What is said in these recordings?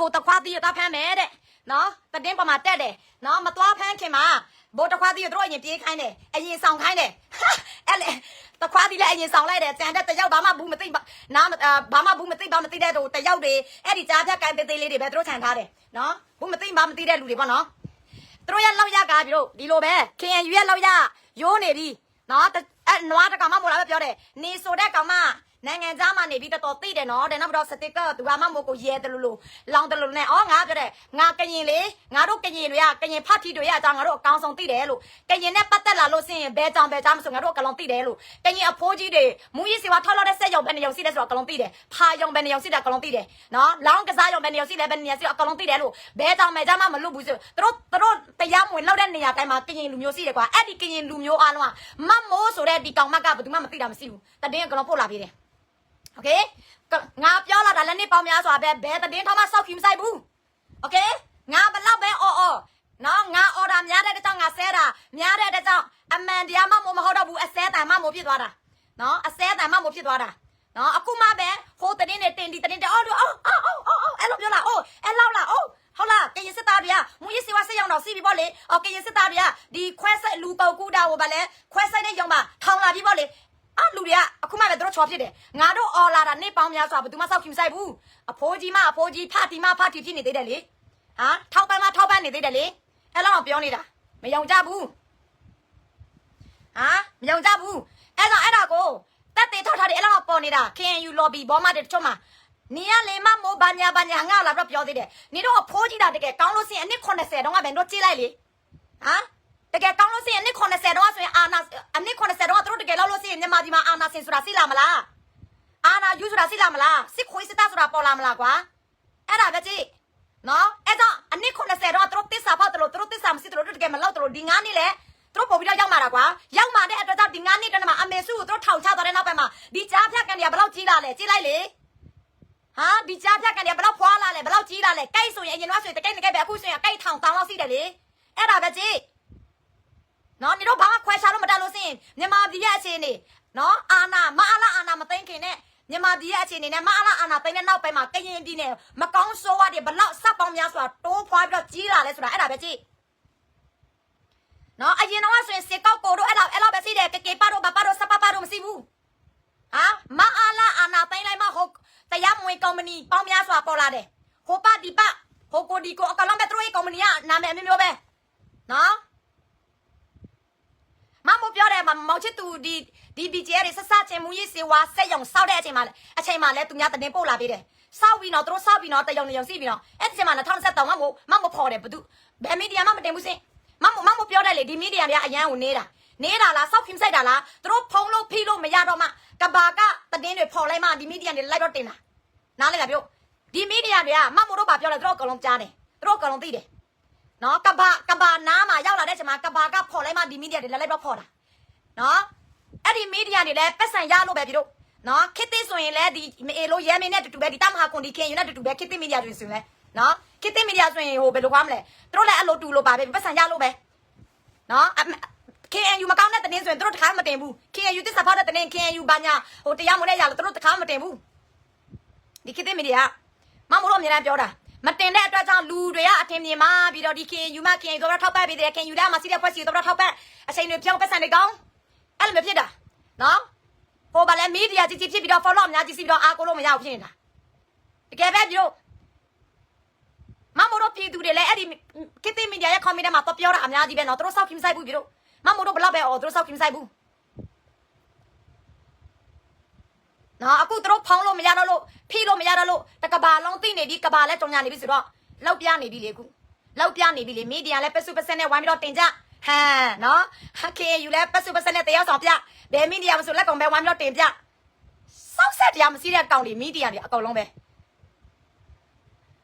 ဘိုတခွားတီးရတာဖမ်းမယ်တဲ့နော်တတင်းပေါ်မှာတက်တယ်နော်မသွားဖမ်းခင်မှာဘိုတခွားတီးရတို့အရင်ပြေးခိုင်းတယ်အရင်ဆောင်ခိုင်းတယ်ဟာအဲ့လေတခွားတီးလည်းအရင်ဆောင်လိုက်တယ်ကြံတဲ့တယောက်ဘာမှဘူးမသိပါနားဘာမှဘူးမသိပါမသိတဲ့တို့တယောက်တွေအဲ့ဒီကြားဖြတ်ကန်သေးသေးလေးတွေပဲတို့ခြံထားတယ်နော်ဘူးမသိပါမသိတဲ့လူတွေပေါ့နော်သူတို့ရဲ့လောက်ရကားပြီတို့ဒီလိုပဲ KNU ရဲ့လောက်ရရိုးနေပြီနော်တအဲ့နွားတကောင်မမို့လားပဲပြောတယ်နေဆိုတဲ့ကောင်မ နိုင်ငံသားမှနေပြီးတော်တော်သိတယ်နော်တဲ့နောက်ပြီးတော့စတစ်ကာသူကမှမို့ကိုရဲတယ်လို့လို့လောင်တယ်လို့နဲ့ဩငါပြောတယ်ငါကရင်လေငါတို့ကရင်တွေကကရင်ဖတ်ထီတွေကအကြောင်းငါတို့အကောင်းဆုံးသိတယ်လို့ကရင်နဲ့ပတ်သက်လာလို့စင်ရင်ဘဲကြောင်ဘဲကြောင်မဆိုငါတို့အကလုံးသိတယ်လို့ကရင်အဖိုးကြီးတွေမူကြီးစီဝါထောက်လောက်တဲ့ဆက်ရုံဘယ်နေရုံစီးလဲဆိုတော့အကလုံးသိတယ်ဖာရုံဘယ်နေရုံစီးတယ်အကလုံးသိတယ်နော်လောင်းကစားရုံဘယ်နေရုံစီးလဲဘယ်နေရုံစီးအကလုံးသိတယ်လို့ဘဲကြောင်ဘဲကြောင်မှမလွတ်ဘူးဆိုသူတို့သူတို့တရားမဝင်လောက်တဲ့နေရာတိုင်းမှာကရင်လူမျိုးစီးတယ်ကွာအဲ့ဒီကရင်လူမျိုးအားလုံးကမတ်မိုးဆိုတဲ့ဒီကောင်မကဘယ်သူမှမသိတာမရှိဘူးတတင်းအကလုံးပို့လာပြီးတယ် โอเคငါပြောလာတာလည်းနှစ်ပေါင်းများစွာပဲဘယ်တည်င်းထောင်းမှစောက်ခီမဆိုင်ဘူးโอเคငါဘလောက်ပဲအော်အော်နော်ငါအော်ဒါများတဲ့တကြောင်ငါဆဲတာများတဲ့တကြောင်အမှန်တရားမှမဟုတ်တော့ဘူးအစဲတန်မှမဖြစ်သွားတာနော်အစဲတန်မှမဖြစ်သွားတာနော်အခုမှပဲဟိုတည်င်းနဲ့တင်ဒီတည်င်းတဲ့အော်အော်အော်အော်အော်အဲ့လိုပြောလာအော်အဲ့လောက်လာအော်ဟုတ်လားကရင်စစ်သားတွေကမူရစီဝါစစ်ရောင်တော်စီပြီပေါ့လေအော်ကရင်စစ်သားတွေကဒီခွဲဆိုင်လူပေါကူတာဟိုဗာလဲခွဲဆိုင်တဲ့ရောင်ပါထောင်လာပြီပေါ့လေ အာလူတွေကအခုမှပဲတို့ချော်ဖြစ်တယ်ငါတို့အော်လာတာနေပေါင်းများစွာဘယ်သူမှစောက်ခင်မဆိုင်ဘူးအဖိုးကြီးမအဖိုးကြီးဖတီမဖတီဖြစ်နေသေးတယ်လေဟာထောက်ပန်းမထောက်ပန်းနေသေးတယ်လေအဲ့လောက်ပြောနေတာမယုံကြဘူးဟာမယုံကြဘူးအဲ့တော့အဲ့ဒါကိုတက်တေထောက်ထားတယ်အဲ့လောက်ပေါ်နေတာ KNU lobby ဘောမတဲ့တချို့မှာနေရလေမမိုးဘာညာဘာညာငါလာတော့ပြောသေးတယ်နေတော့အဖိုးကြီးတာတကယ်ကောင်းလို့စင်အနစ်80တော့ကဘယ်တော့ကြည့်လိုက်လေဟမ်တကယ်ကောင်းလို့စင်အနစ် 80တော့ဆိုရင်အာနာအနည်း80တော့သူတို့တကယ်လောက်လို့ရှိရင်မြန်မာပြည်မှာအာနာဆင်ဆိုတာသိလားမလားအာနာယူဆိုတာသိလားမလားစစ်ခွေးစစ်သားဆိုတာပေါ်လာမလားကွာအဲ့ဒါပဲကြည့်နော်အဲ့တော့အနည်း80တော့သူတို့တစ္ဆာဖောက်တယ်လို့သူတို့တစ္ဆာမရှိတယ်လို့တကယ်မလောက်တယ်လို့ဒီ9နှစ်လဲသူတို့ပုံပြီးတော့ရောက်လာတာကွာရောက်လာတဲ့အတွက်ကြောင့်ဒီ9နှစ်တည်းမှာအမေစုကိုသူတို့ထောင်ချသွားတဲ့နောက်ပိုင်းမှာဒီကြားဖြတ်ကန်တွေကဘယ်လောက်ကြီးလာလဲကြည့်လိုက်လေဟာဒီကြားဖြတ်ကန်တွေကဘယ်လောက်ဖွာလာလဲဘယ်လောက်ကြီးလာလဲကြိုက်ဆိုရင်အရင်ကဆိုရင်တကိတ်တကိတ်ပဲအခုဆိုရင်ကြိုက်ထောင်တောင်းလောက်ရှိတယ်လေအဲ့ဒါပဲကြည့် နော်နေတော့ဘာမှခွဲခြားလို့မတက်လို့စင်မြန်မာပြည်ရဲ့အခြေအနေနော်အာနာမအားလာအာနာမသိမ်းခင်နဲ့မြန်မာပြည်ရဲ့အခြေအနေနဲ့မအားလာအာနာသိမ်းတဲ့နောက်ပိုင်းမှာကရင်ပြည်နယ်မကောင်းဆိုးဝါးတွေဘလောက်စပ်ပေါင်းများစွာတိုးဖွာပြီးတော့ကြီးလာလဲဆိုတာအဲ့ဒါပဲကြည့်နော်အရင်တော့ဆိုရင်စေကောက်ကိုတို့အဲ့လောက်အဲ့လောက်ပဲရှိတယ်ကေကေပါတို့ဘာပါတို့စပပါတို့မရှိဘူးဟာမအားလာအာနာသိမ်းလိုက်မှဟုတ်တရားမဝင်ကုမ္ပဏီပေါင်းများစွာပေါ်လာတယ်ဟိုပါဒီပါဟိုကိုဒီကိုအကလုံးပဲသူတို့ရဲ့ကုမ္ပဏီကနာမည်အမျိုးမျိုးပဲနော် မမပြောတယ်မမောင်ချစ်သူဒီဒီဒီကျဲတွေဆက်ဆက်ချင်းမူရေးစေဝါဆက်ယုံစောက်တဲ့အချိန်မှာအချိန်မှာလဲသူများတင်ပို့လာပေးတယ်စောက်ပြီးတော့သူတို့စောက်ပြီးတော့တယုံနေယုံစီပြီးတော့အဲ့ဒီချိန်မှာ2023မမမမဖော်တယ်ဘသူဘယ်မီဒီယာမှမတင်ဘူးစင်မမမမပြောတယ်လေဒီမီဒီယာတွေကအရန်ကိုနေတာနေတာလားစောက်ခင်စိုက်တာလားသူတို့ဖုံးလို့ဖိလို့မရတော့မှကဘာကတည်င်းတွေဖော်လိုက်မှဒီမီဒီယာတွေလိုက်တော့တင်တာနားလေလားပြောဒီမီဒီယာတွေကမမတို့ဘာပြောလဲသူတို့အကုန်လုံးကြားတယ်သူတို့အကုန်လုံးသိတယ်နော်ကဘာကဘာနားမှာရောက်လာတဲ့ချိန်မှာကဘာကဖော်လိုက်မှဒီမီဒီယာတွေလိုက်တော့ဖော်တာ နော်အဲ့ဒီမီဒီယာတွေလည်းပတ်စံရလို့ပဲပြီတို့နော်ခစ်တိဆိုရင်လည်းဒီအေလိုရဲမင်းနဲ့တူတူပဲဒီတမဟာကွန်ဒီခင်ယူနဲ့တူတူပဲခစ်တိမီဒီယာတွေဆိုရင်လည်းနော်ခစ်တိမီဒီယာဆိုရင်ဟိုဘယ်လိုခွားမလဲသူတို့လည်းအဲ့လိုတူလို့ပါပဲပတ်စံရလို့ပဲနော် KNU မကောင်းတဲ့တင်းဆိုရင်သူတို့တခါမတင်ဘူး KNU တစ္ဆာဖောက်တဲ့တင်း KNU ဘာညာဟိုတရားမနဲ့ရလို့သူတို့တခါမတင်ဘူးဒီခစ်တိမီဒီယာမမတို့အများအားပြောတာမတင်တဲ့အတွက်ကြောင့်လူတွေကအထင်မြင်မှာပြီးတော့ဒီ KNU မ KNU တော့ထောက်ပတ်ပြီးတယ် KNU ကမှစီးတဲ့ဖွဲ့စီတော့ထောက်ပတ်အချိန်တွေပြောင်းပတ်စံတွေကောင်း အဲ့လိုမျိုးဖြစ်တာနော်ဟိုဗာလဲမီဒီယာကြီးကြီးဖြစ်ပြီးတော့ follow အများကြီးစီးပြီးတော့အားကိုလို့မရဘူးဖြစ်နေတာတကယ်ပဲပြုမမို့တို့ပြည်သူတွေလည်းအဲ့ဒီကစ်တင်မီဒီယာရဲ့ comment ထဲမှာတော့ပြောတာအများကြီးပဲနော်သူတို့စောက်ခင်ဆိုင်ဘူးပြုမမို့တို့ဘလောက်ပဲအော်သူတို့စောက်ခင်ဆိုင်ဘူးနော်အခုသူတို့ဖောင်းလို့မရတော့လို့ဖိလို့မရတော့လို့တကဘာလုံးသိနေပြီကဘာလဲတုံညာနေပြီဆိုတော့လောက်ပြနေပြီလေအခုလောက်ပြနေပြီလေမီဒီယာလည်းပက်စုပစက်နဲ့ဝိုင်းပြီးတော့တင်ကြ ဟမ်နော်ဟကေယူလည်းပက်စုပစက်နဲ့တယောက်ဆောင်ပြဘယ်မီဒီယာမဆိုလက်ကောင်ပဲဝိုင်းပြီးတော့တင်ပြစောက်ဆက်တရားမရှိတဲ့ကောင်တွေမီဒီယာတွေအကောင်လုံးပဲ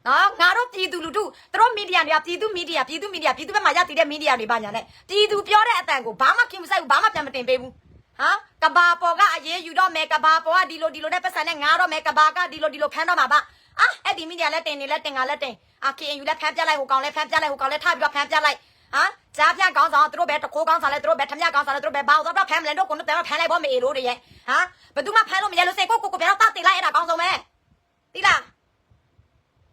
နော်ငါတို့ပြည်သူလူထုသူတို့မီဒီယာတွေကပြည်သူမီဒီယာပြည်သူမီဒီယာပြည်သူဘက်မှာရတည်တဲ့မီဒီယာတွေပါညာနဲ့ပြည်သူပြောတဲ့အတန်ကိုဘာမှခင်မဆိုင်ဘူးဘာမှပြန်မတင်ပေးဘူးဟမ်ကဘာပေါ်ကအရေးယူတော့မယ်ကဘာပေါ်ကဒီလိုဒီလိုနဲ့ပတ်စံနဲ့ငါတော့မယ်ကဘာကဒီလိုဒီလိုဖမ်းတော့မှာပါအာအဲ့ဒီမီဒီယာလက်တင်နေလက်တင်ကလက်တင်အာ KNU လက်ဖမ်းပြလိုက်ဟိုကောင်လက်ဖမ်းပြလိုက်ဟိုကောင်လက်ထပ်ပြီးတော့ဖမ်းပြလိုက် ဟမ်ကြားပြကောင်းဆောင်သူတို့ပဲတခိုးကောင်းဆောင်လဲသူတို့ပဲထမရကောင်းဆောင်လဲသူတို့ပဲဘာလို့တော့ဖမ်းမလဲတော့ကိုတော့ဖမ်းလိုက်ဖို့မေလို့တည်းရဲ့ဟမ်ဘယ်သူမှဖမ်းလို့မရလို့စိတ်ကိုကိုကိုပြန်တော့တတ်တင်လိုက်အဲ့ဒါကောင်းဆုံးပဲသိလား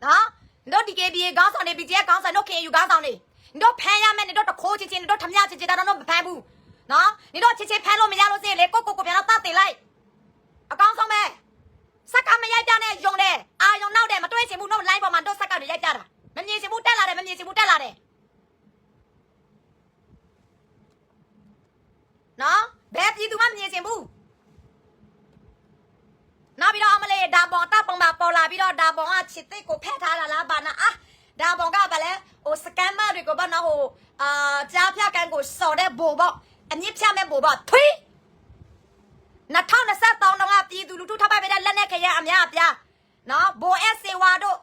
နော်တို့ DKBA ခေါင်းဆောင်တွေ BGF ခေါင်းဆောင်တို့ KNU ခေါင်းဆောင်တွေတို့ဖမ်းရမယ်တို့တခိုးချင်းချင်းတို့ထမရချင်းချင်းတော့မဖမ်းဘူးနော်နေတို့ချင်းချင်းဖမ်းလို့မရလို့စရင်လေကိုကိုကိုပြန်တော့တတ်တင်လိုက်အကောင်းဆုံးပဲစက်ကမရိုက်ပြနဲ့ယုံတယ်အာယုံနောက်တယ်မတွေ့ချင်ဘူးတို့ line ပေါ်မှာတို့စက်ကတွေရိုက်ပြတာမမြင်ချင်ဘူးတက်လာတယ်မမြင်ချင်ဘူးတက်လာတယ်နော်ဘယ်ပြည်သူမှမမြင်ချင်ဘူး နောက်ပြီးတော့အမလေးဒါဘောင်တပ်ပုံမှာ ပေါ်လာပြီးတော့ဒါဘောင်ကချစ်သိကိုဖက်ထားတာလားဘာနာအာဒါဘောင်ကဘာလဲဟိုစကမ်မာတွေကိုဘာနာဟိုအာကြားဖြတ်ကန်ကိုစော်တဲ့ဘိုပေါ့အမြင့်ဖြတ်မဲ့ဘိုပေါ့ထွေး2023တောင်ကပြည်သူလူထုထပ်ပိုက်ပေးတဲ့လက်နဲ့ခရအများအပြားနော်ဘိုအက်စေဝါတို့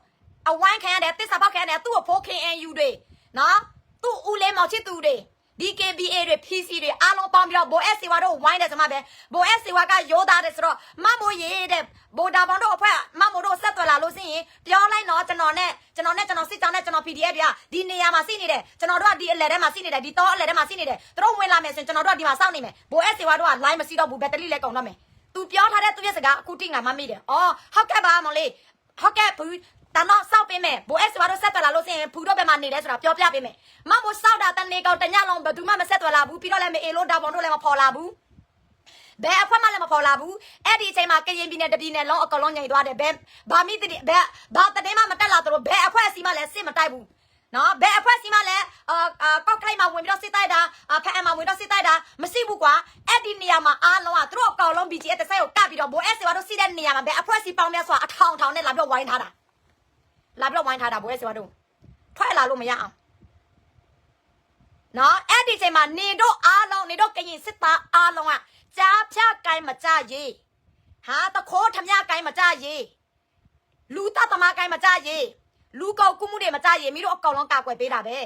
အဝိုင်းခံရတဲ့တစ္ဆာပေါက်ခံရတဲ့သူ့ကိုဖိုးခင်အန်ယူတွေနော်သူ့ဦးလေးမောင်ချစ်သူတွေ DKBA တွေ PC တွေအားလုံးပေါင်းပြီးတော့ဘိုအက်စီဝါတို့ဝိုင်းတယ်ကျွန်မပဲဘိုအက်စီဝါကရိုးသားတယ်ဆိုတော့မမိုးရေးတဲ့ဘိုဒါဘောင်တို့အဖွဲ့မမိုးတို့ဆက်သွယ်လာလို့ရှိရင်ပြောလိုက်တော့ကျွန်တော်နဲ့ကျွန်တော်နဲ့ကျွန်တော်စစ်ကြောင်းနဲ့ကျွန်တော် PDF တွေကဒီနေရာမှာစီနေတယ်ကျွန်တော်တို့ကဒီအလဲထဲမှာစီနေတယ်ဒီတော့အလဲထဲမှာစီနေတယ်သူတို့ဝင်လာမယ်ဆိုရင်ကျွန်တော်တို့ကဒီမှာစောင့်နေမယ်ဘိုအက်စီဝါတို့က line မစီတော့ဘူးဘက်တရီလည်းကုန်တော့မယ်သူပြောထားတဲ့သူရဲ့စကားအခုတိငါမမိတယ်အော်ဟုတ်ကဲ့ပါမောင်လေးဟုတ်ကဲ့ဘူး တမစောက်ပေးမယ်ဘိုအက်စ်ဘာတို့ဆက်သွယ်လာလို့စရင်ဖူတော့ဘယ်မှာနေလဲဆိုတာပြောပြပေးမယ်မမို့စောက်တာတနေကောင်တညလုံးဘယ်သူမှမဆက်သွယ်လာဘူးပြီးတော့လည်းမအေလို့ဒါပေါင်တို့လည်းမဖော်လာဘူးဘယ်အခွက်မှလည်းမဖော်လာဘူးအဲ့ဒီအချိန်မှာကရင်ပြည်နယ်တပြည်နယ်လုံးအကလုံးညင်သွားတယ်ဘယ်ဘာမိတည်းဘယ်ဘာတည်းမှမတက်လာတော့ဘယ်အခွက်စီမှလည်းစစ်မတိုက်ဘူးနော်ဘယ်အခွက်စီမှလည်းအာကောက်ခိုက်မှာဝင်ပြီးတော့စစ်တိုက်တာဖက်အမ်မှာဝင်တော့စစ်တိုက်တာမရှိဘူးကွာအဲ့ဒီနေရာမှာအားလုံးကသူတို့အကောင်လုံး BGS တစ်ဆက်ကိုကပ်ပြီးတော့ဘိုး S ဘာတို့စီးတဲ့နေရာမှာဘယ်အခွက်စီပေါင်းများစွာအထောင်ထောင်နဲ့လာပြီးတော့ဝိုင်းထားတာ လာပြီးတော့ဝိုင်းထားတာဘွဲဆိုတော့ထွက်လာလို့မရအောင်နော်အဲ့ဒီချိန်မှာနေတို့အားလုံးနေတို့ကရင်စစ်သားအားလုံးကကြားဖြတ်ကိုင်းမကြရေးဟာတခိုးထမြကိုင်းမကြရေးလူတသမားကိုင်းမကြရေးလူကောက်ကုမှုတွေမကြရေးမိတို့အကောင်လုံးကာကွယ်ပေးတာပဲ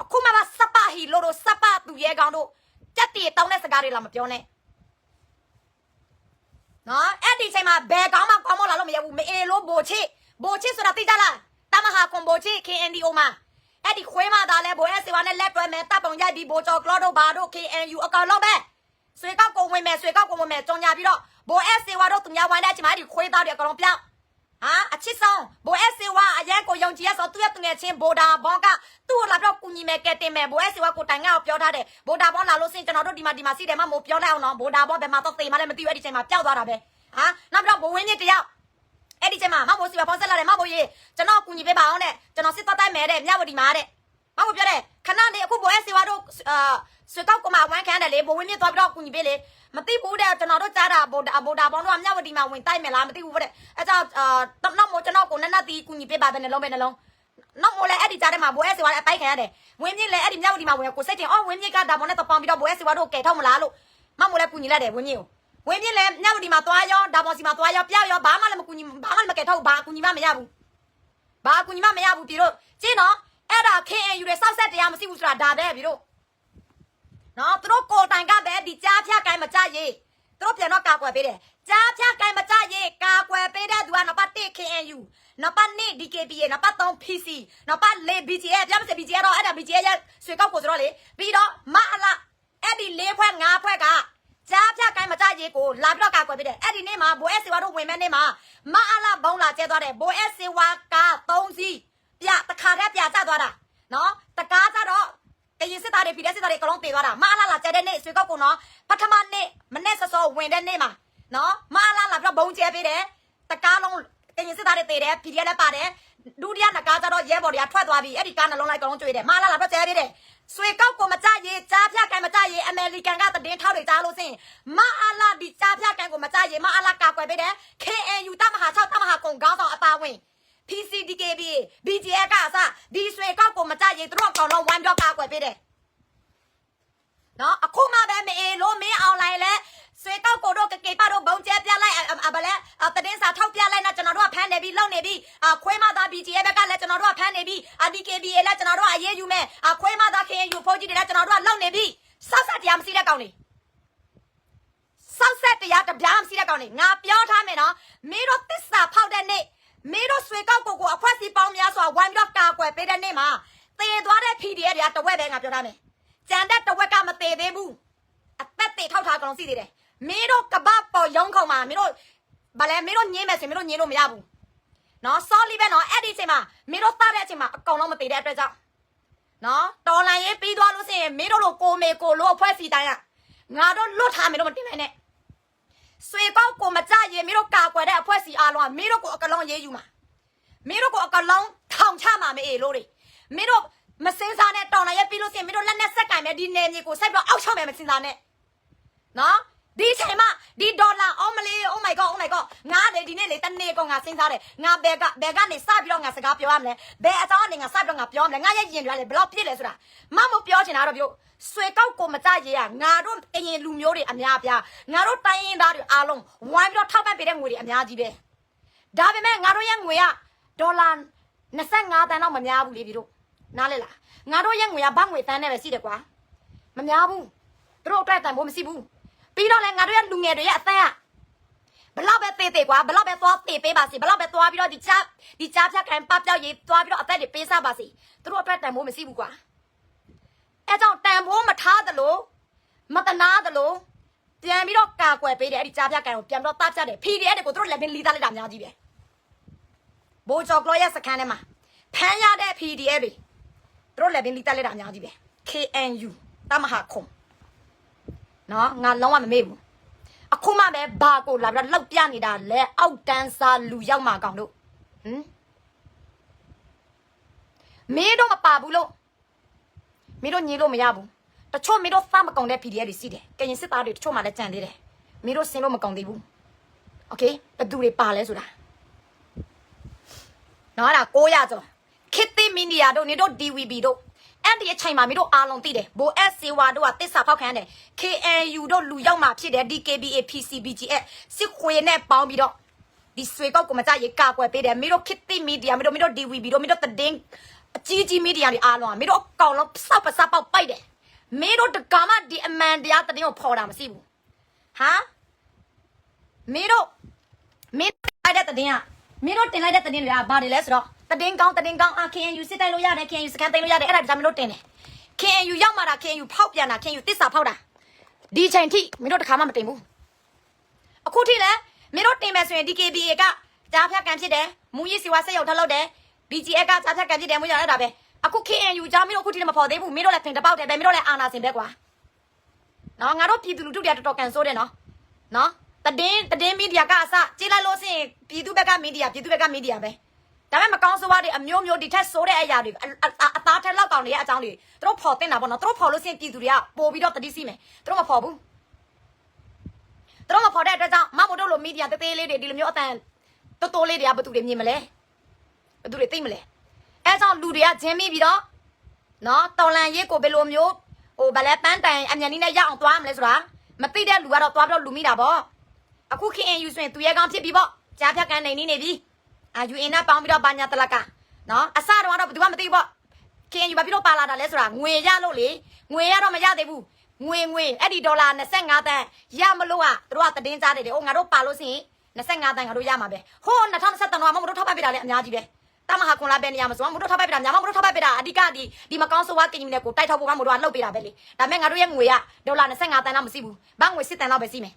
အခုမှစပဟီလို့တို့စပသူရဲကောင်တို့ကြက်တီတောင်းတဲ့စကားတွေလာမပြောနဲ့နော်အဲ့ဒီချိန်မှာဘယ်ကောင်မှကောင်းမလာလို့မရဘူးမအေလို့ဘိုချစ် ဘိုချစ်ဆိုတာသိကြလားတမဟာကွန်ဘိုချစ် KNDO မှာအဲ့ဒီခွေးမသားလဲဘိုအက်စီဝါနဲ့လက်တွဲမယ်တပ်ပုံရိုက်ပြီးဘိုကျော်ကလော့တို့ဘာတို့ KNU အကောင်လုံးပဲဆွေကောက်ကုန်ဝင်မယ်ဆွေကောက်ကုန်ဝင်မယ်ကြောင်ညာပြီးတော့ဘိုအက်စီဝါတို့သူများဝိုင်းတဲ့အချိန်မှာအဲ့ဒီခွေးသားတွေအကောင်လုံးပြောင်းဟာအချစ်ဆုံးဘိုအက်စီဝါအရန်ကိုယုံကြည်ရဆိုသူ့ရဲ့တငယ်ချင်းဘိုဒါဘောကသူ့ကိုလာပြီးတော့ကူညီမယ်ကဲတင်မယ်ဘိုအက်စီဝါကိုတိုင်ငါ့ကိုပြောထားတယ်ဘိုဒါဘောလာလို့စင်ကျွန်တော်တို့ဒီမှာဒီမှာစီတယ်မမို့ပြောလိုက်အောင်နော်ဘိုဒါဘောဘယ်မှာတော့သေမလဲမသိဘူးအဲ့ဒီချိန်မှာပျောက်သွားတာပဲဟာနောက်ပြီးတော့ဘိုဝင်းကြီးတယောက် အဲ့ဒီချိန်မှာမမိုးစီပါဖောင်းဆက်လာတယ်မမိုးရေကျွန်တော်ကူညီပေးပါအောင်တဲ့ကျွန်တော်စစ်သွားတိုက်မယ်တဲ့မြဝတီမှာတဲ့မမိုးပြောတယ်ခဏနေအခုဘိုးအဲစီဝါတို့အာဆွေကောက်ကမှဝမ်းခံတယ်လေဘိုးဝင်းမြသွားပြီးတော့ကူညီပေးလေမသိဘူးတဲ့ကျွန်တော်တို့ကြားတာဘိုးဘိုးဒါပေါင်းတို့ကမြဝတီမှာဝင်တိုက်မယ်လားမသိဘူးတဲ့အဲကြောင့်အာနောက်မိုးကျွန်တော်ကိုနက်နက်တီကူညီပေးပါပဲနှလုံးပဲနှလုံးနောက်မိုးလည်းအဲ့ဒီကြားထဲမှာဘိုးအဲစီဝါအပိုက်ခံရတယ်ဝင်းမြင့်လည်းအဲ့ဒီမြဝတီမှာဝင်ကိုစိတ်တင်အော်ဝင်းမြင့်ကဒါပေါင်းနဲ့တော့ပေါင်းပြီးတော့ဘိုးအဲစီဝါတို့ကဲထောက်မလားလို့မမိုးလည်းကူညီလိုက်တယ်ဝင်းမြင့်ကို ဝင်းပြင်းလဲညဝတီမှာသွားရောဒါပေါ်စီမှာသွားရောပြောက်ရောဘာမှလည်းမကူညီဘာမှလည်းမကဲထုတ်ဘာကူညီမှမရဘူးဘာကူညီမှမရဘူးပြီတို့ကျင်းတော့အဲ့ဒါ KNU ရဲ့စောက်ဆက်တရားမရှိဘူးဆိုတာဒါပဲပြီတို့နော်သူတို့ကိုတိုင်ကပဲဒီကြားဖြတ်ကိုင်းမကြရေးသူတို့ပြန်တော့ကာကွယ်ပေးတယ်ကြားဖြတ်ကိုင်းမကြရေးကာကွယ်ပေးတဲ့သူကနံပါတ်1 KNU နံပါတ်2 DKPA နံပါတ်3 PC နံပါတ်4 BGF ပြမစ BGF တော့အဲ့ဒါ BGF ရဲ့ဆွေကောက်ကိုဆိုတော့လေပြီးတော့မအလားအဲ့ဒီ၄ဖွဲ့၅ဖွဲ့က ကြားဖြတ်ကိုင်းမကြရေးကိုလာပြီးတော့ကာကွယ်ပေးတယ်အဲ့ဒီနေ့မှာဘိုးအက်စီဝါတို့ဝင်မဲ့နေ့မှာမအားလာဘုံလာကျဲသွားတယ်ဘိုးအက်စီဝါက3စီးပြတခါတည်းပြကျသွားတာနော်တကားကြတော့ကရင်စစ်သားတွေပြည်တဲ့စစ်သားတွေအကုန်လုံးတေသွားတာမအားလာလာကျဲတဲ့နေ့ဆွေကောက်ကုနော်ပထမနေ့မနေ့စောစောဝင်တဲ့နေ့မှာနော်မအားလာလာပြီးတော့ဘုံကျဲပေးတယ်တကားလုံးကရင်စစ်သားတွေတေတယ်ပြည်တဲ့လည်းပါတယ်ဒုတိယနကားကြတော့ ရဲဘော်တွေကထွက်သွားပြီအဲ့ဒီကားနှလုံးလိုက်အကုန်လုံးကျွေးတယ်မအားလာလာတော့ကျဲပေးတယ်ဆွေကောက်ကိုမကြရေးကြားဖြတ်ကန်မကြရေးအမေရိကန်ကတည်င်းထောက်တွေကြားလို့စင်မအားလာဒီကြားဖြတ်ကန်ကိုမကြရေးမအားလာကာကွယ်ပေးတယ် KNU တမဟာ6တမဟာကုံခေါင်းဆောင်အပါဝင် PCDKB BGF ကအစဒီဆွေကောက်ကိုမကြရေးသူတို့အကောင်လုံးဝိုင်းပြောကာကွယ်ပေးတယ်နော်အခုမှပဲမအေးလို့မင်းအောင်လိုက်လဲဆွေကောက်ကိုတို့ကကေပါတို့ဘုံကျဲပြလိုက်အဘလဲတည်င်းစာထောက်ပြလိုက်တော့ကျွန်တော်တို့ကဖမ်းနေပြီလုံနေပြီခွေးမသား BGF ဘက်ကလည်းကျွန် တော်တို့ကဖမ်းနေပြီ DKBA လည်းကျွန်တော်တို့ကအရေးယူမယ်ခွေးမသား KNU ဖိုးကြီးတွေလည်းကျွန်တော်တို့ကလုံနေပြီစောက်ဆက်တရားမရှိတဲ့ကောင်တွေစောက်ဆက်တရားတပြားမရှိတဲ့ကောင်တွေငါပြောထားမယ်နော်မင်းတို့တစ္ဆာဖောက်တဲ့နေ့မင်းတို့ဆွေကောက်ကိုကိုအခွက်စီပေါင်းများစွာဝိုင်းပြီးတော့ကာကွယ်ပေးတဲ့နေ့မှာတေသွားတဲ့ PDF တွေကတဝက်ပဲငါပြောထားမယ်ကြံတဲ့တဝက်ကမသေးသေးဘူးအသက်တေထောက်ထားကောင်စီသေးတယ်မင်းတို့ကပတ်ပေါ်ရုံးခုံမှာမင်းတို့ဗလဲမင်းတို့ညင်းမယ်ဆိုမင်းတို့ညင်းလို့မရဘူး နော် sorry ပဲနော်အဲ့ဒီအချိန်မှာမင်းတို့တတဲ့အချိန်မှာအကောင်လုံးမတည်တဲ့အတွက်ကြောင့်နော်တော်လန်ရေးပြီးသွားလို့ဆိုရင်မင်းတို့လိုကိုမေကိုလိုအဖွဲ့စီတိုင်းကငါတို့လွတ်ထားမင်းတို့မတင်နိုင်နဲ့ဆွေကောက်ကိုမကြရင်မင်းတို့ကာကွယ်တဲ့အဖွဲ့စီအားလုံးကမင်းတို့ကိုအကလုံးရေးယူမှာမင်းတို့ကိုအကလုံးထောင်ချမှာမအေးလို့တွေမင်းတို့မစင်းစားနဲ့တော်လန်ရေးပြီးလို့ဆိုရင်မင်းတို့လက်နဲ့ဆက်ကင်မဲ့ဒီနေမြေကိုဆက်ပြီးအောက်ချောက်မယ်မစင်းစားနဲ့နော် ဒီချိန်မှာဒီဒေါ်လာအော်မလေး oh my god oh my god ငါလေဒီနေ့လေတနေ့ကောင်ငါစဉ်းစားတယ်ငါဘယ်ကဘယ်ကနေစပြီးတော့ငါစကားပြောရမလဲဘယ်အကြောင်းကနေငါစပြီးတော့ငါပြောမလဲငါရဲ့ရင်တွေလေဘယ်လောက်ပြည့်လဲဆိုတာမမပြောချင်တာတော့ပြောဆွေကောက်ကိုမကြရေးอ่ะငါတို့အရင်လူမျိုးတွေအများပြားငါတို့တိုင်းရင်းသားတွေအားလုံးဝိုင်းပြီးတော့ထောက်ပံ့ပေးတဲ့ငွေတွေအများကြီးပဲဒါပေမဲ့ငါတို့ရဲ့ငွေကဒေါ်လာ25တန်းတော့မများဘူးလေပြီတို့နားလဲလားငါတို့ရဲ့ငွေကဘတ်ငွေတန်းနဲ့ပဲရှိတယ်ကွာမများဘူးသူတို့အတွက်တန်ဖို့မရှိဘူး ပြီးတော့လည်းငါတို့ရဲ့လူငယ်တွေရဲ့အသက်ကဘလောက်ပဲသေးသေးကွာဘလောက်ပဲသွားသေးပေးပါစေဘလောက်ပဲသွားပြီးတော့ဒီချဒီချဖြတ်ခံပပြောက်ရေးသွားပြီးတော့အသက်တွေပေးစားပါစေသူတို့အတွက်တန်ဖိုးမရှိဘူးကွာအဲကြောင့်တန်ဖိုးမထားသလိုမတနာသလိုပြန်ပြီးတော့ကာကွယ်ပေးတယ်အဲ့ဒီချဖြတ်ခံကိုပြန်ပြီးတော့တပ်ဖြတ်တယ် PDF တွေကိုသူတို့လည်းပင်လီသားလိုက်တာအများကြီးပဲဘိုးကျော်ကလောရဲ့စခန်းထဲမှာဖမ်းရတဲ့ PDF တွေသူတို့လည်းပင်လီသားလိုက်တာအများကြီးပဲ KNU တမဟာခုံ နော်ငါလုံးဝမမေ့ဘူးအခုမှပဲဘာကိုလာပြီးတော့လောက်ပြနေတာလဲအောက်တန်းစားလူရောက်မှာကောင်တို့ဟမ်မင်းတို့မပါဘူးလို့မင်းတို့ညီလို့မရဘူးတချို့မင်းတို့ဖမ်းမကုန်တဲ့ PDF တွေစီးတယ်ကရင်စစ်သားတွေတချို့မှလည်းကြံသေးတယ်မင်းတို့ဆင်းလို့မကုန်သေးဘူးโอเคဘယ်သူတွေပါလဲဆိုတာနော်အဲ့ဒါ900ကျော်ခစ်တိမီနီယာတို့နေတို့ DVB တို့ အဲ့ဒီအချိန်မှာမင်းတို့အားလုံးသိတယ်ဘို S စေဝါတို့ကတစ္ဆာဖောက်ခံတယ် KNU တို့လူရောက်မှာဖြစ်တယ် DKBA PCBGS စစ်ခွေနဲ့ပေါင်းပြီးတော့ဒီဆွေကောက်ကိုမကြရေကာကွယ်ပေးတယ်မင်းတို့ခစ်တိမီဒီယာမင်းတို့မင်းတို့ DVB တို့မင်းတို့တည်င်းအကြီးကြီးမီဒီယာတွေအားလုံးကမင်းတို့အကောင်လုံးစောက်ပစားပေါက်ပိုက်တယ်မင်းတို့တကာမဒီအမှန်တရားတည်င်းကိုဖော်တာမရှိဘူးဟာမင်းတို့မင်းလိုက်တဲ့တင်ကမင်းတို့တင်လိုက်တဲ့တင်တွေကဘာတွေလဲဆိုတော့ တင်ကောင်းတင်ကောင်းအာ KNU စစ်တိုက်လို့ရတယ် KNU စကန်သိမ်းလို့ရတယ်အဲ့ဒါဒါမင်းတို့တင်တယ် KNU ရောက်มาတာ KNU ဖောက်ပြန်တာ KNU တစ္ဆာဖောက်တာဒီချိန်ထိမင်းတို့တစ်ခါမှမတင်ဘူးအခုထိလည်းမင်းတို့တင်မယ်ဆိုရင် DKBA ကကြားဖြတ်ကန်ဖြစ်တယ်မူရည်စီဝါဆက်ရောက်ထလောက်တယ် BGA ကကြားဖြတ်ကန်ဖြစ်တယ်မွေးရအဲ့ဒါပဲအခု KNU ကြားမင်းတို့အခုထိလည်းမဖော်သေးဘူးမင်းတို့လည်းဖင်တပေါက်တယ်ပဲမင်းတို့လည်းအာနာစင်ပဲကွာနော်ငါတို့ပြည်သူလူထုတွေကတော်တော်ကန်ဆိုးတယ်နော်နော်တည်င်းတည်င်းမီဒီယာကအစကြည့်လိုက်လို့ရှိရင်ပြည်သူဘက်ကမီဒီယာပြည်သူဘက်ကမီဒီယာပဲ ဒါပေမဲ့မကောင်းဆိုးဝါးတွေအမျိုးမျိုးဒီထက်ဆိုးတဲ့အရာတွေအအအအသားထက်လောက်ကောင်တွေရဲ့အကြောင်းတွေသူတို့ဖော်တင်တာပေါ့နော်သူတို့ဖော်လို့ရှိရင်ပြည်သူတွေကပို့ပြီးတော့တတိစီမယ်သူတို့မဖော်ဘူးသူတို့မဖော်တဲ့အတွက်ကြောင့်မမတို့လိုမီဒီယာတေးသေးလေးတွေဒီလိုမျိုးအတန်တိုးတိုးလေးတွေကဘယ်သူတွေမြင်မလဲဘယ်သူတွေသိမလဲအဲကြောင့်လူတွေကဂျင်းမိပြီးတော့နော်တော်လန်ရေးကိုဘယ်လိုမျိုးဟိုဗလဲပန်းတိုင်အမြန်နီးနဲ့ရအောင်သွားမလဲဆိုတာမသိတဲ့လူကတော့သွားပြီးတော့လူမိတာပေါ့အခု KNU ဆိုရင်သူရဲကောင်းဖြစ်ပြီပေါ့ကြားဖြတ်ကန်နေနေနေပြီ အာ UN နဲ့ပေါင်းပြီးတော့ဘာညာတလကနော်အစတော့တော့ဘယ်သူမှမသိဘူးပေါ့ KNU ဘာဖြစ်လို့ပါလာတာလဲဆိုတာငွေရလို့လေငွေရတော့မရသေးဘူးငွေငွေအဲ့ဒီဒေါ်လာ25တန်းရမလို့ကသူတို့ကတည်င်းစားတယ်လေဟိုငါတို့ပါလို့ရှိရင်25တန်းငါတို့ရမှာပဲဟို2023တော့မမတို့ထောက်ပံ့ပေးတာလေအများကြီးပဲတမဟာကွန်လာပဲနေရမှာဆိုမတို့ထောက်ပံ့ပေးတာများမတို့ထောက်ပံ့ပေးတာအဓိကဒီဒီမကောင်းဆိုးဝါးကင်ကြီးနဲ့ကိုတိုက်ထောက်ဖို့ကမတို့ကလှုပ်ပေးတာပဲလေဒါပေမဲ့ငါတို့ရဲ့ငွေကဒေါ်လာ25တန်းတော့မရှိဘူးဘာငွေ10တန်းတော့ပဲစီးမယ်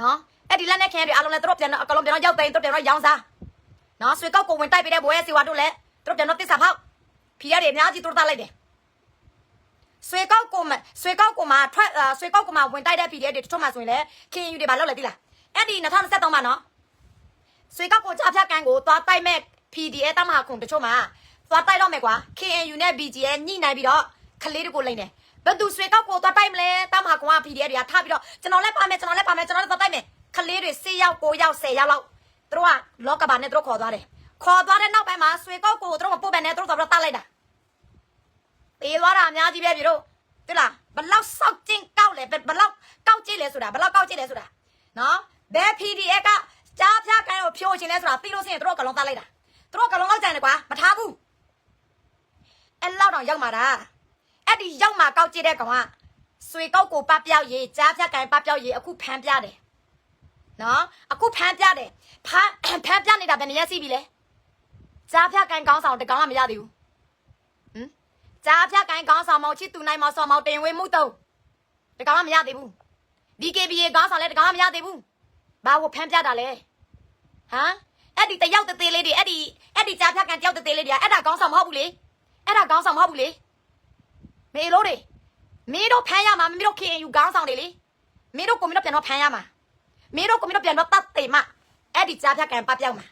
နော်အဲ့ဒီလက်နဲ့ခဲတွေအားလုံးလည်းသူတို့ပြန်တော့အကလုံးပြန်တော့ရောက်သိမ်းသူတို့ပြန်တော့ရောင်းစား နော်ဆွေကောက်ကိုဝင်တိုက်ပေးတဲ့ဘွဲစီဝါတို့လည်းသူတို့ပြန်တော့တစ္ဆာဖောက်ဖီရတွေအများကြီးသူတို့သားလိုက်တယ်ဆွေကောက်ကိုမဆွေကောက်ကိုမှထွက်ဆွေကောက်ကိုမှဝင်တိုက်တဲ့ဖီရတွေတချို့မှဆိုရင်လည်းခင်ယူတွေဘာလုပ်လဲသိလားအဲ့ဒီ2023မှာနော်ဆွေကောက်ကိုကြားဖြတ်ကန်ကိုသွားတိုက်မဲ့ PDA တမဟာခုံတချို့မှာသွားတိုက်တော့မယ်ကွာ KNU နဲ့ BGA ညှိနှိုင်းပြီးတော့ခလေးတွေကိုလိမ့်တယ်ဘယ်သူဆွေကောက်ကိုသွားတိုက်မလဲတမဟာကွာ PDA တွေကထားပြီးတော့ကျွန်တော်လည်းပါမယ်ကျွန်တော်လည်းပါမယ်ကျွန်တော်လည်းသွားတိုက်မယ်ခလေးတွေ10ယောက်9ယောက်10ယောက်လောက် သူတို့ကလောကဘာနဲ့သူတို့ခေါ်သွားတယ်ခေါ်သွားတဲ့နောက်ပိုင်းမှာဆွေကောက်ကိုသူတို့မပုတ်ပဲနဲ့သူတို့သွားပြီးတော့တတ်လိုက်တာပေးသွားတာအများကြီးပဲပြီတို့တူလားဘလောက်စောက်ကျင်းကောက်လဲဘလောက်ကောက်ကျင်းလဲဆိုတာဘလောက်ကောက်ကျင်းလဲဆိုတာနော်ဘယ် PDF ကကြားဖြားကန်ကိုဖြိုးခြင်းလဲဆိုတာသိလို့စရင်တို့ကလုံးတတ်လိုက်တာတို့ကလုံးလောက်ကြံတယ်ကွာမထားဘူးအဲ့လောက်တော့ရောက်မှာတာအဲ့ဒီရောက်မှာကောက်ကျင်းတဲ့ကောင်ကဆွေကောက်ကိုပပျောက်ရေးကြားဖြားကန်ပပျောက်ရေးအခုဖမ်းပြတယ် နော်အခုဖမ်းပြတယ်ဖမ်းဖမ်းပြနေတာဘယ်နှစ်ရက်စီးပြီလဲကြားဖြတ်ကန်ကောင်းဆောင်တကောင်ကမရသေးဘူးဟမ်ကြားဖြတ်ကန်ကောင်းဆောင်မောင်ချစ်သူနိုင်မောင်ဆောင်မောင်တင်ဝေမှုတုံးတကောင်ကမရသေးဘူး DKBA ကောင်းဆောင်လည်းတကောင်ကမရသေးဘူးဘာကိုဖမ်းပြတာလဲဟမ်အဲ့ဒီတယောက်တသေးလေးတွေအဲ့ဒီအဲ့ဒီကြားဖြတ်ကန်တယောက်တသေးလေးတွေအဲ့ဒါကောင်းဆောင်မဟုတ်ဘူးလေအဲ့ဒါကောင်းဆောင်မဟုတ်ဘူးလေမေလို့တွေမင်းတို့ဖမ်းရမှာမင်းတို့ခင်ယူကောင်းဆောင်တွေလေမင်းတို့ကိုမင်းတို့ပြန်တော့ဖမ်းရမှာ မင်းတို့ကိုမင်းတို့ပြန်တော့တတ်သိမအဲ့ဒီကြားဖြတ်ကံပပျောက်မှာ